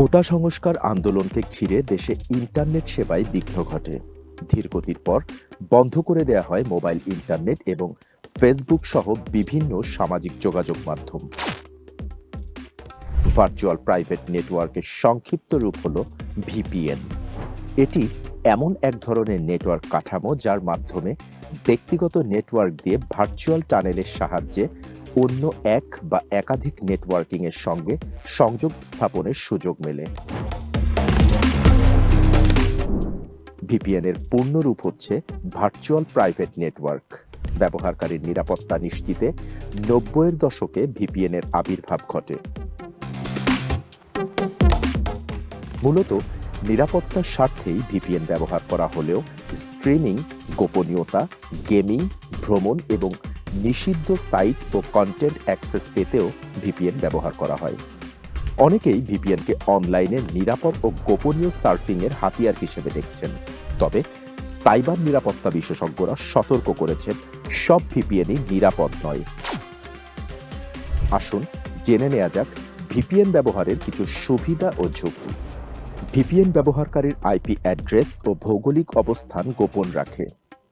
কোটা সংস্কার আন্দোলনকে ঘিরে দেশে ইন্টারনেট সেবায় বিঘ্ন ঘটে। ধীরগতির পর বন্ধ করে দেয়া হয় মোবাইল ইন্টারনেট এবং ফেসবুক সহ বিভিন্ন সামাজিক যোগাযোগ মাধ্যম। ভার্চুয়াল প্রাইভেট নেটওয়ার্কের সংক্ষিপ্ত রূপ হল ভিপিএন। এটি এমন এক ধরনের নেটওয়ার্ক কাঠামো যার মাধ্যমে ব্যক্তিগত নেটওয়ার্ক দিয়ে ভার্চুয়াল টানেলের সাহায্যে অন্য এক বা একাধিক নেটওয়ার্কিং এর সঙ্গে সংযোগ স্থাপনের সুযোগ মেলে। ভিপিএন এর পূর্ণরূপ হচ্ছে ভার্চুয়াল প্রাইভেট নেটওয়ার্ক। ব্যবহারকারীর নিরাপত্তা নিশ্চিতে নব্বইয়ের দশকে ভিপিএন এর আবির্ভাব ঘটে। মূলত নিরাপত্তার স্বার্থেই ভিপিএন ব্যবহার করা হলেও স্ট্রিমিং, গোপনীয়তা, গেমিং, ভ্রমণ এবং নিষিদ্ধ সাইট ও কন্টেন্ট অ্যাক্সেস পেতেও ভিপিএন ব্যবহার করা হয়। অনেকেই ভিপিএনকে অনলাইনে নিরাপদ ও গোপনীয় সার্ফিং এর হাতিয়ার হিসেবে দেখছেন। তবে সাইবার নিরাপত্তা বিশেষজ্ঞরা সতর্ক করেছেন, সব ভিপিএনই নিরাপদ নয়। আসুন জেনে নেওয়া যাক ভিপিএন ব্যবহারের কিছু সুবিধা ও ঝুঁকি। ভিপিএন ব্যবহারকারীর আইপি অ্যাড্রেস ও ভৌগোলিক অবস্থান গোপন রাখে।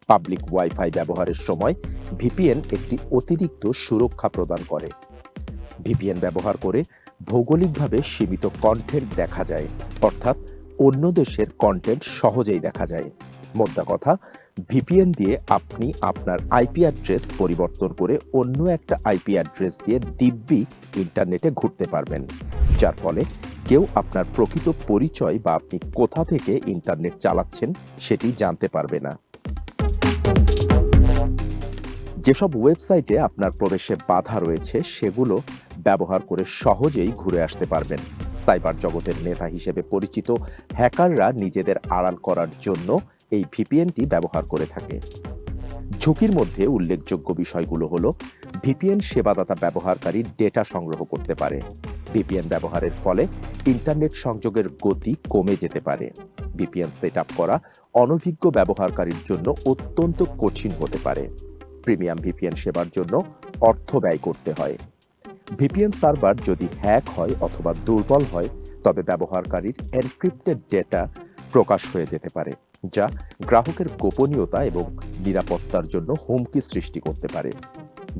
পাবলিক ওয়াইফাই ব্যবহারের সময় ভিপিএন একটি অতিরিক্ত সুরক্ষা প্রদান করে। ভিপিএন ব্যবহার করে ভৌগোলিকভাবে সীমিত কন্টেন্ট দেখা যায়, অর্থাৎ অন্য দেশের কন্টেন্ট সহজেই দেখা যায়। মোদ্দা কথা ভিপিএন দিয়ে আপনি আপনার আইপি অ্যাড্রেস পরিবর্তন করে অন্য একটা আইপি অ্যাড্রেস দিয়ে দিব্যি ইন্টারনেটে ঘুরতে পারবেন। যার ফলে কেউ আপনার প্রকৃত পরিচয় বা আপনি কোথা থেকে ইন্টারনেট চালাচ্ছেন সেটি জানতে পারবে না। যেসব ওয়েবসাইটে আপনার প্রবেশে বাধা রয়েছে, সেগুলো ব্যবহার করে সহজেই ঘুরে আসতে পারবেন। সাইবার জগতের নেতা হিসেবে পরিচিত হ্যাকাররা নিজেদের আড়াল করার জন্য এই ভিপিএনটি ব্যবহার করে থাকে। ঝুঁকির মধ্যে উল্লেখযোগ্য বিষয়গুলো হলো, ভিপিএন সেবাদাতা ব্যবহারকারী ডেটা সংগ্রহ করতে পারে। ভিপিএন ব্যবহারের ফলে ইন্টারনেট সংযোগের গতি কমে যেতে পারে। ভিপিএন সেট করা অনভিজ্ঞ ব্যবহারকারীর জন্য অত্যন্ত কঠিন হতে পারে। প্রিমিয়াম ভিপিএন সেবার জন্য অর্থ ব্যয় করতে হয়। ভিপিএন সার্ভার যদি হ্যাক হয় অথবা দুর্বল হয়, তবে ব্যবহারকারীর এনক্রিপ্টেড ডেটা প্রকাশ হয়ে যেতে পারে, যা গ্রাহকের গোপনীয়তা এবং নিরাপত্তার জন্য হুমকি সৃষ্টি করতে পারে।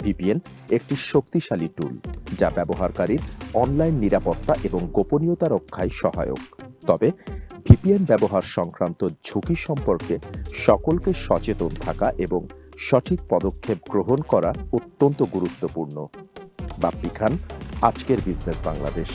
ভিপিএন একটি শক্তিশালী টুল যা ব্যবহারকারীর অনলাইন নিরাপত্তা এবং গোপনীয়তা রক্ষায় সহায়ক। তবে ভিপিএন ব্যবহার সংক্রান্ত ঝুঁকি সম্পর্কে সকলকে সচেতন থাকা এবং সঠিক পদক্ষেপ গ্রহণ করা অত্যন্ত গুরুত্বপূর্ণ। বাপ্পি খান আজকের বিজনেস বাংলাদেশ।